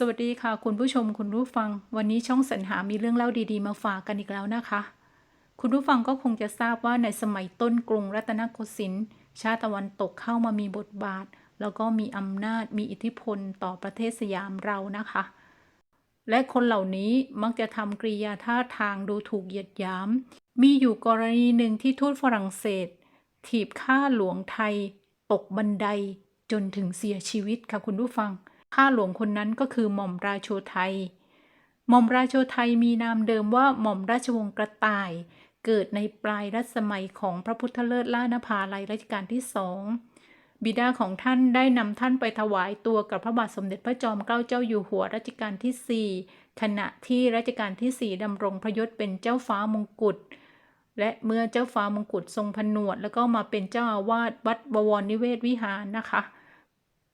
สวัสดีค่ะ คุณผู้ชมคุณผู้ฟัง วันนี้ช่องสรรหามีเรื่องเล่าดีๆ มาฝากกันอีกแล้วนะคะ คุณผู้ฟังก็คงจะทราบว่าในสมัยต้นกรุงรัตนโกสินทร์ชาติตะวันตกเข้ามามีบทบาท แล้วก็มีอำนาจมีอิทธิพลต่อประเทศสยามเรานะคะ และคนเหล่านี้มักจะทำกริยาท่าทางดูถูกเหยียดหยาม มีอยู่กรณีหนึ่งที่ทูตฝรั่งเศส ถีบข้าหลวงไทย ตกบันไดจนถึงเสียชีวิตค่ะคุณผู้ฟัง ข้าหลวงคนนั้นก็คือหม่อมราโชไทย หม่อมราโชไทยมีนามเดิมว่าหม่อมราชวงศ์กระต่าย เกิดในปลายรัชสมัยของพระพุทธเลิศล่านภาลัยรัชกาลที่สองบิดาของท่านได้นำท่านไปถวายตัวกับพระบาทสมเด็จพระจอมเกล้าเจ้าอยู่หัวรัชกาลที่ 4 ขณะที่รัชกาลที่ 4ดำรงพระยศเป็นเจ้าฟ้ามงกุฎและเมื่อเจ้าฟ้ามงกุฎทรงผนวด แล้วก็มาเป็นเจ้าอาวาสวัดบวรนิเวศวิหารนะคะ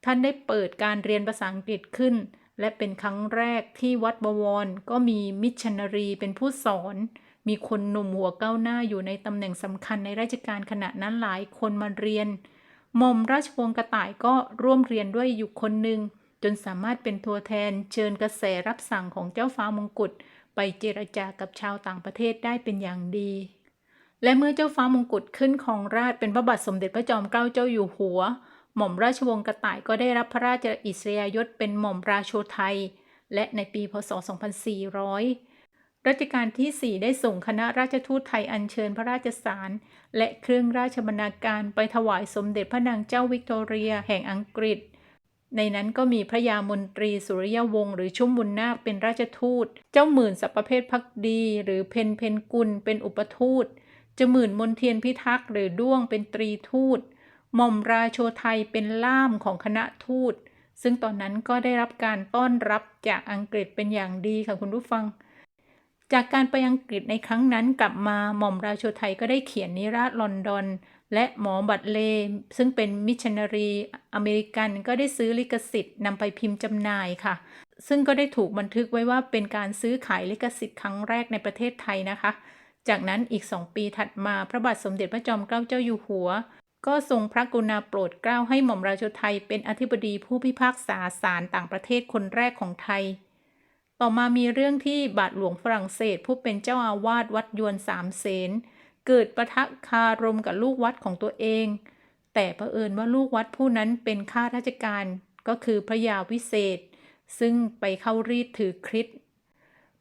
ท่านได้เปิดการเรียนภาษาอังกฤษขึ้น และเป็นครั้งแรกที่วัดบวรก็มีมิชชันนารีเป็นผู้สอน มีคนหนุ่มหัวก้าวหน้าอยู่ในตำแหน่งสำคัญในราชการขณะนั้นหลายคนมาเรียนหม่อมราชวงศ์กระต่ายก็ร่วมเรียนด้วยอยู่คนหนึ่ง จนสามารถเป็นตัวแทนเชิญกระแสรับสั่งของเจ้าฟ้ามงกุฎไปเจรจากับชาวต่างประเทศได้เป็นอย่างดี และเมื่อเจ้าฟ้ามงกุฎขึ้นครองราชเป็นพระบาทสมเด็จพระจอมเกล้าเจ้าอยู่หัว หม่อมราชวงศ์กระต่ายก็ได้รับพระราชอิสริยยศเป็นหม่อมราโชไทย และในปีพศ 2400 รัชกาลที่ 4 ได้ส่งคณะราชทูตไทยอัญเชิญพระราชสาร และเครื่องราชบรรณาการไปถวายสมเด็จพระนางเจ้าวิกตอเรียแห่งอังกฤษ ในนั้นก็มีพระยามนตรีสุริยวงศ์หรือชุ่มบุญนาคเป็นราชทูต เจ้าหมื่นสัพเพศพักดี หรือเพนเพนกุลเป็นอุปทูตเจ้าหมื่นมนเทียนพิทักษ์หรือด้วงเป็นตรีทูต หม่อมราโชไทยเป็นล่ามของคณะทูต ซึ่งตอนนั้นก็ได้รับการต้อนรับจากอังกฤษเป็นอย่างดีค่ะคุณผู้ฟัง จากการไปอังกฤษในครั้งนั้นกลับมาหม่อมราโชไทยก็ได้เขียนนิราศลอนดอน และหมอบัตเล ซึ่งเป็นมิชชันนารีอเมริกันก็ได้ซื้อลิขสิทธิ์นำไปพิมพ์จำหน่ายค่ะ ซึ่งก็ได้ถูกบันทึกไว้ว่าเป็นการซื้อขายลิขสิทธิ์ครั้งแรกในประเทศไทยนะคะจากนั้นอีกสองปีถัดมาพระบาทสมเด็จพระจอมเกล้าเจ้าอยู่หัว ก็ทรงพระกรุณาโปรดเกล้าให้หม่อมราชไทยเป็นอธิบดีผู้พิพากษาศาลต่างประเทศคนแรกของไทย ต่อมามีเรื่องที่บาทหลวงฝรั่งเศสผู้เป็นเจ้าอาวาสวัดยวนสามเสนเกิดประทะคารมกับลูกวัดของตัวเอง แต่เผอิญว่าลูกวัดผู้นั้นเป็นข้าราชการก็คือพระยาวิเศษ ซึ่งไปเข้ารีดถือคริสต์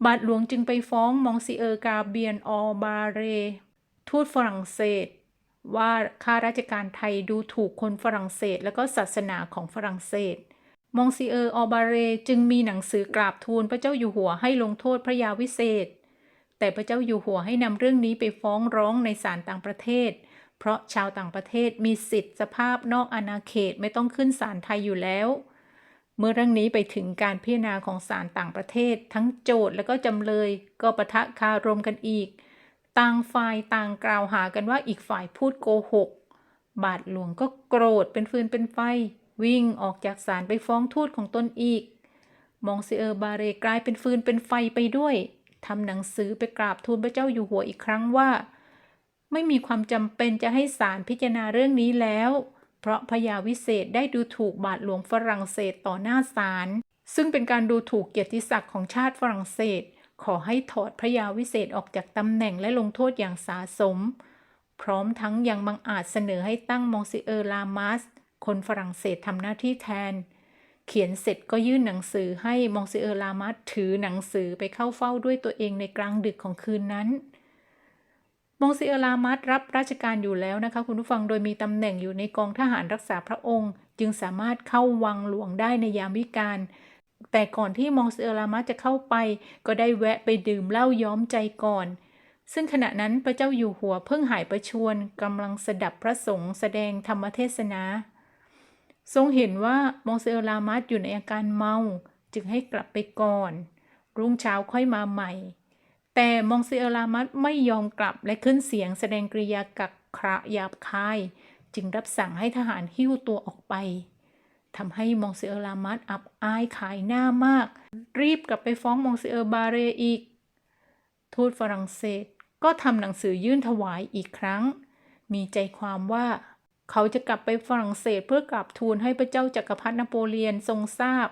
บาทหลวงจึงไปฟ้องมองซิเออร์กาเบียนออบาเร ทูตฝรั่งเศส ว่าข้าราชการไทยดูถูกคนฝรั่งเศสและก็ศาสนาของฝรั่งเศส มองซิเออร์ออบาเรจึงมีหนังสือกราบทูลพระเจ้าอยู่หัวให้ลงโทษพระยาวิเศษ แต่พระเจ้าอยู่หัวให้นำเรื่องนี้ไปฟ้องร้องในศาลต่างประเทศ เพราะชาวต่างประเทศมีสิทธิสภาพนอกอาณาเขตไม่ต้องขึ้นศาลไทยอยู่แล้ว เมื่อเรื่องนี้ไปถึงการพิจารณาของศาลต่างประเทศ ทั้งโจทย์และก็จำเลย ก็ปะทะคารมกันอีก ต่างฝ่ายต่างกล่าวหากันว่าอีกฝ่ายพูดโกหก บาทหลวงก็โกรธเป็นฟืนเป็นไฟ วิ่งออกจากศาลไปฟ้องทูตของตนอีก มองซิเออร์บาเรกลายเป็นฟืนเป็นไฟไปด้วยทำหนังสือไปกราบทูลพระเจ้าอยู่หัวอีกครั้งว่า ไม่มีความจำเป็นจะให้ศาลพิจารณาเรื่องนี้แล้ว เพราะพญาวิเศษได้ดูถูกบาทหลวงฝรั่งเศสต่อหน้าศาลซึ่งเป็นการดูถูกเกียรติศักดิ์ของชาติฝรั่งเศส ขอให้ถอดพระยาวิเศษออกจากตำแหน่งและลงโทษอย่างสาสม พร้อมทั้งยังบังอาจเสนอให้ตั้งมองซิเออร์ลามัสคนฝรั่งเศสทำหน้าที่แทน เขียนเสร็จก็ยื่นหนังสือให้มองซิเออร์ลามัสถือหนังสือไปเข้าเฝ้าด้วยตัวเองในกลางดึกของคืนนั้นมองซิเออร์ลามัสรับราชการอยู่แล้วนะคะคุณผู้ฟังโดยมีตำแหน่งอยู่ในกองทหารรักษาพระองค์ จึงสามารถเข้าวังหลวงได้ในยามวิกาล แต่ก่อนที่มองเออรามัสจะเข้าไป ก็ได้แวะไปดื่มเหล้าย้อมใจก่อน ซึ่งขณะนั้นพระเจ้าอยู่หัวเพิ่งหายประชวรกำลังสดับพระสงฆ์แสดงธรรมเทศนา ทรงเห็นว่ามองเซอรามัสอยู่ในอาการเมา จึงให้กลับไปก่อน รุ่งเช้าค่อยมาใหม่ แต่มองเซอรามัสไม่ยอมกลับและขึ้นเสียงแสดงกริยากักขระหยาบคาย จึงรับสั่งให้ทหารหิ้วตัวออกไป ทำให้มองเซอร์ลามัสอับอายขายหน้ามาก รีบกลับไปฟ้องมองเซอร์บาเรอีก ทูตฝรั่งเศสก็ทำหนังสือยื่นถวายอีกครั้ง มีใจความว่าเขาจะกลับไปฝรั่งเศสเพื่อกราบทูลให้พระเจ้าจักรพรรดินโปเลียนทรงทราบ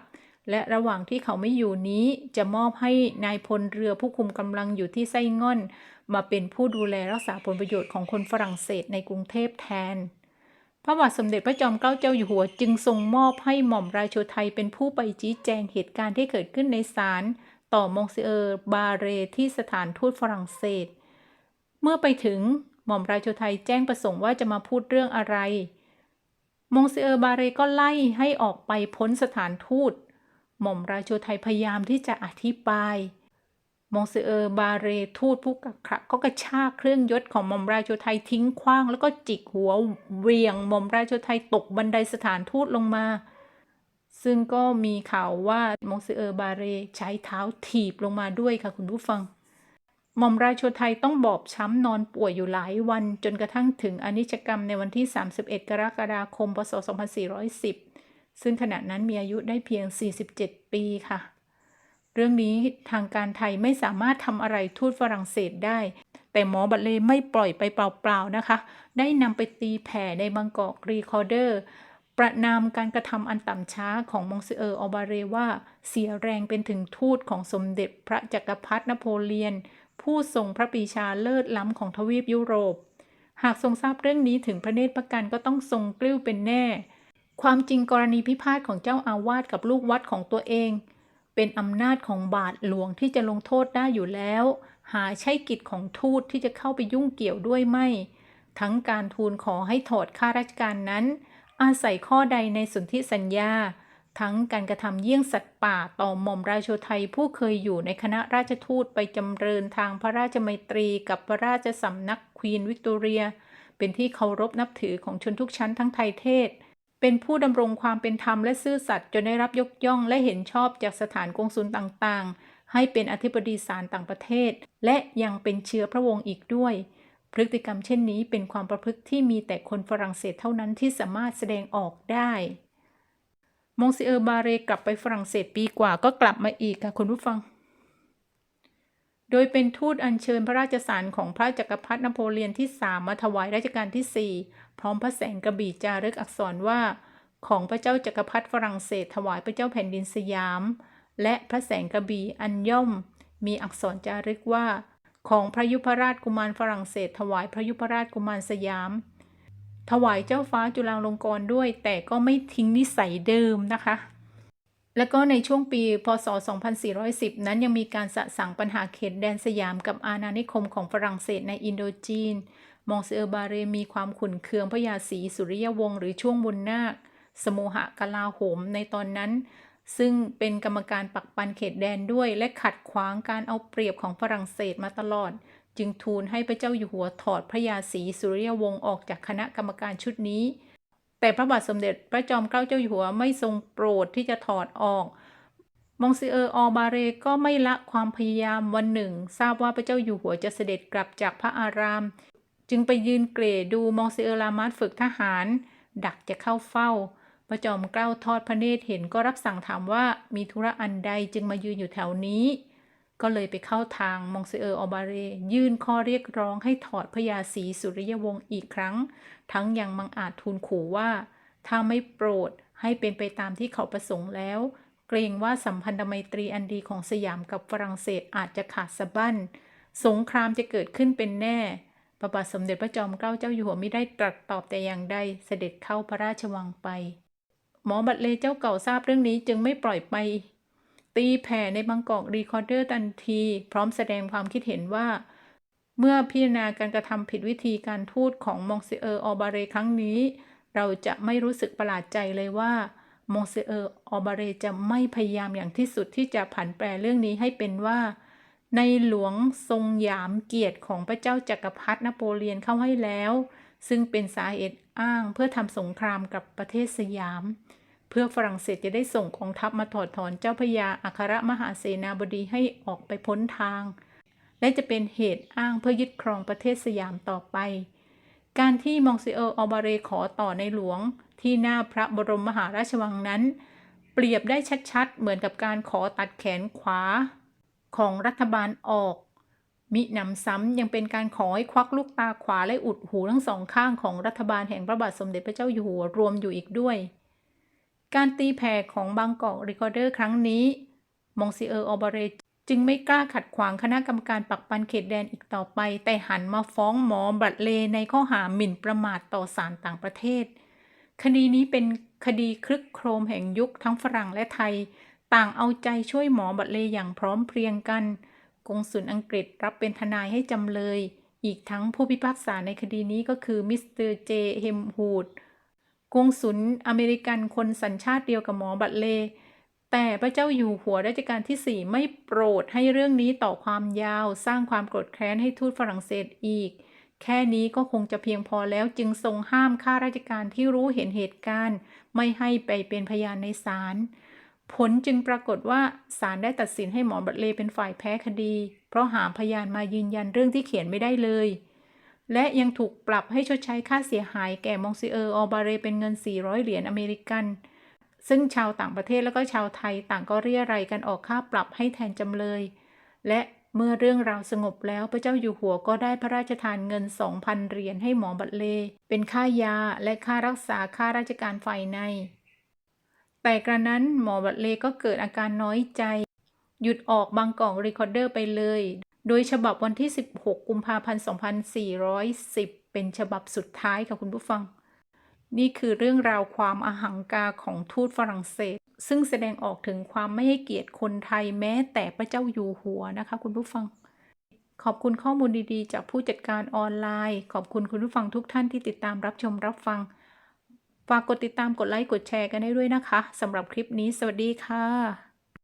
และระหว่างที่เขาไม่อยู่นี้จะมอบให้นายพลเรือผู้คุมกำลังอยู่ที่ไส้ง่อน มาเป็นผู้ดูแลรักษาผลประโยชน์ของคนฝรั่งเศสในกรุงเทพแทน พระบาทสมเด็จพระจอมเกล้าเจ้าอยู่หัว จึงทรงมอบให้หม่อมราโชไทยเป็นผู้ไปชี้แจงเหตุการณ์ที่เกิดขึ้นในศาลต่อมงซิเออร์บาเรที่สถานทูตฝรั่งเศส เมื่อไปถึงหม่อมราโชไทยแจ้งประสงค์ว่าจะมาพูดเรื่องอะไร มงซิเออร์บาเรก็ไล่ให้ออกไปพ้นสถานทูต หม่อมราโชไทยพยายามที่จะอธิบาย มงซิเออร์บาเรทูตผู้กักขะก็กระชากเครื่องยศของมอมราโชไทยทิ้งขว้าง แล้วก็จิกหัวเวียงมอมราโชไทยตกบันไดสถานทูตลงมา ซึ่งก็มีข่าวว่ามงซิเออร์บาเรใช้เท้าถีบลงมาด้วยค่ะคุณผู้ฟังหม่อมราโชไทยต้องบอบช้ำนอนป่วยอยู่หลายวัน จนกระทั่งถึงอนิจกรรมในวันที่ 31 กรกฎาคม พศ 2410 ซึ่งขณะนั้นมีอายุได้เพียง 47 ปีค่ะ เรื่องนี้ทางการไทยไม่สามารถทำอะไรทูตฝรั่งเศสได้ แต่หมอบัตเลไม่ปล่อยไปเปล่าๆนะคะ ได้นำไปตีแผ่ในบางกอกรีคอร์เดอร์ประนามการกระทำอันต่ำช้าของมงซิเออร์ออบาเรว่า เสียแรงเป็นถึงทูตของสมเด็จพระจักรพรรดินโปเลียน ผู้ทรงพระปีชาเลิศล้ำของทวีปยุโรป หากทรงทราบเรื่องนี้ถึงพระเนตรประกันก็ต้องทรงกลิ้วเป็นแน่ ความจริงกรณีพิพาทของเจ้าอาวาสกับลูกวัดของตัวเอง เป็นอำนาจของบาทหลวงที่จะลงโทษได้อยู่แล้ว หาใช่กิจของทูตที่จะเข้าไปยุ่งเกี่ยวด้วยไม่ ทั้งการทูลขอให้ถอดข้าราชการนั้น อาศัยข้อใดในสนธิสัญญา ทั้งการกระทำเยี่ยงสัตว์ป่าต่อหม่อมราโชไทยผู้เคยอยู่ในคณะราชทูตไปจำเริญทางพระราชมัยตรีกับพระราชสำนักควีนวิกตอเรีย เป็นที่เคารพนับถือของชนทุกชั้นทั้งไทยเทศ เป็นผู้ดำรงความเป็นธรรมและซื่อสัตย์จนได้รับยกย่อง และเห็นชอบจากสถานกงสุลต่างๆ ให้เป็นอธิบดีศาลต่างประเทศ และยังเป็นเชื้อพระวงศ์อีกด้วย พฤติกรรมเช่นนี้เป็นความประพฤติที่มีแต่คนฝรั่งเศสเท่านั้นที่สามารถแสดงออกได้ มงซิเออร์บาเรกลับไปฝรั่งเศสปีกว่าก็กลับมาอีกค่ะคุณผู้ฟัง โดยเป็นทูตอัญเชิญพระราชสารของพระจักรพรรดินโปเลียนที่3มาถวายรัชกาลที่ 4 พร้อมพระแสงกระบี่จารึกอักษรว่า ของพระเจ้าจักรพรรดิฝรั่งเศส ถวายพระเจ้าแผ่นดินสยาม และพระแสงกระบี่อันย่อม มีอักษรจารึกว่า ของพระยุพราชกุมารฝรั่งเศส ถวายพระยุพราชกุมารสยาม ถวายเจ้าฟ้าจุฬาลงกรณ์ด้วย แต่ก็ไม่ทิ้งนิสัยเดิมนะคะ แล้วก็ในช่วงปี พศ 2410 นั้นยังมีการสะสางปัญหาเขตแดนสยามกับอาณานิคมของฝรั่งเศสในอินโดจีน มองเซอร์บาเรมีความขุ่นเคืองพระยาศรีสุริยวงศ์หรือช่วงบุญนาค สมุหกลาโหมในตอนนั้น ซึ่งเป็นกรรมการปักปันเขตแดนด้วย และขัดขวางการเอาเปรียบของฝรั่งเศสมาตลอด จึงทูลให้พระเจ้าอยู่หัวถอดพระยาศรีสุริยวงศ์ออกจากคณะกรรมการชุดนี้ แต่พระบาทสมเด็จพระจอมเกล้าเจ้าอยู่หัวไม่ทรงโปรดที่จะถอดออก มองซิเออร์ออบาเรก็ไม่ละความพยายามวันหนึ่ง ทราบว่าพระเจ้าอยู่หัวจะเสด็จกลับจากพระอาราม จึงไปยืนเกรดูมองซิเออร์ลามาสฝึกทหาร ดักจะเข้าเฝ้า พระจอมเกล้าทอดพระเนตรเห็นก็รับสั่งถามว่ามีธุระอันใดจึงมายืนอยู่แถวนี้ ก็เลยไปเข้าทางมองซิเออร์ออบาเรยื่นข้อเรียกร้องให้ถอดพระยาศรีสุริยวงศ์อีกครั้ง ทั้งยังมังอาจทูลขู่ว่า ถ้าไม่โปรดให้เป็นไปตามที่เขาประสงค์แล้ว เกรงว่าสัมพันธไมตรีอันดีของสยามกับฝรั่งเศสอาจจะขาดสะบั้น สงครามจะเกิดขึ้นเป็นแน่พระบาทสมเด็จพระจอมเกล้าเจ้าอยู่หัวไม่ได้ตรัสตอบแต่อย่างใดเสด็จเข้าพระราชวังไป หมอบัตเลเจ้าเก่าทราบเรื่องนี้จึงไม่ปล่อยไป ตีแผ่ในบางกอกรีคอร์เดอร์ทันที พร้อมแสดงความคิดเห็นว่า เมื่อพิจารณาการกระทำผิดวิธีการทูตของมองซเออร์ออบาเรครั้งนี้ เราจะไม่รู้สึกประหลาดใจเลยว่ามองซเออร์ออบาเรจะไม่พยายามอย่างที่สุดที่จะผันแปรเรื่องนี้ให้เป็นว่า ในหลวงทรงยามเกียรติของพระเจ้าจักรพรรดินโปเลียนเข้าให้แล้ว ซึ่งเป็นสาเหตุอ้างเพื่อทำสงครามกับประเทศสยาม เพื่อฝรั่งเศสจะได้ส่งกองทัพมาถอดถอนเจ้าพระยาอัครมหาเสนาบดีให้ออกไปพ้นทาง และจะเป็นเหตุอ้างเพื่อยึดครองประเทศสยามต่อไป การที่มองซิเออร์ออบาเรขอต่อในหลวง ที่หน้าพระบรมมหาราชวังนั้น เปรียบได้ชัดๆ เหมือนกับการขอตัดแขนขวา ของรัฐบาลออก มิหนำซ้ำยังเป็นการขอให้ควักลูกตาขวาและอุดหูทั้งสองข้างของรัฐบาลแห่งพระบาทสมเด็จพระเจ้าอยู่หัวรวมอยู่อีกด้วย การตีแผ่ของบางกอกรีคอร์เดอร์ครั้งนี้มองซิเออร์ออบเรจึงไม่กล้าขัดขวางคณะกรรมการปักปันเขตแดนอีกต่อไป แต่หันมาฟ้องหมอบัตเลในข้อหาหมิ่นประมาทต่อศาลต่างประเทศ คดีนี้เป็นคดีคลึกโครมแห่งยุคทั้งฝรั่งและไทย ต่างเอาใจช่วยหมอบัตเลอย่างพร้อมเพรียงกัน กงสุลอังกฤษรับเป็นทนายให้จำเลย อีกทั้งผู้พิพากษาในคดีนี้ก็คือมิสเตอร์เจเฮมฮูด กงสุลอเมริกันคนสัญชาติเดียวกับหมอบัตเล แต่พระเจ้าอยู่หัวรัชกาลที่ 4 ไม่โปรดให้เรื่องนี้ต่อความยาว สร้างความโกรธแค้นให้ทูตฝรั่งเศสอีก แค่นี้ก็คงจะเพียงพอแล้วจึงทรงห้ามข้าราชการที่รู้เห็นเหตุการณ์ ไม่ให้ไปเป็นพยานในศาลผลจึงปรากฏว่าศาลได้ตัดสินให้หมอบัตเลเป็นฝ่ายแพ้คดี เพราะหาพยานมายืนยันเรื่องที่เขียนไม่ได้เลย และยังถูกปรับให้ชดใช้ค่าเสียหายแก่มองซิเออร์ออบาเรเป็นเงิน 400 เหรียญอเมริกัน ซึ่งชาวต่างประเทศแล้วก็ชาวไทยต่างก็เรียรายกันออกค่าปรับให้แทนจำเลย และเมื่อเรื่องราวสงบแล้วพระเจ้าอยู่หัวก็ได้พระราชทานเงิน 2,000 เหรียญให้หมอบัตเล เป็นค่ายาและค่ารักษาค่าราชการฝ่ายใน แต่กระนั้นหมอบัตเลก็เกิดอาการน้อยใจ หยุดออกบางกล่อกรีคอร์เดอร์ไปเลย โดยฉบับวันที่ 16 กุมภาพันธ์ 2410 เป็นฉบับสุดท้ายค่ะคุณผู้ฟัง นี่คือเรื่องราวความอาหังกาของทูตฝรั่งเศส ซึ่งแสดงออกถึงความไม่ให้เกียรติคนไทยแม้แต่พระเจ้าอยู่หัวนะคะ คุณผู้ฟัง ขอบคุณข้อมูลดีๆ จากผู้จัดการออนไลน์ ขอบคุณคุณผู้ฟังทุกท่านที่ติดตามรับชมรับฟัง ฝากกดติดตามกดไลค์กดแชร์กันได้ด้วยนะคะสำหรับคลิปนี้ สวัสดีค่ะ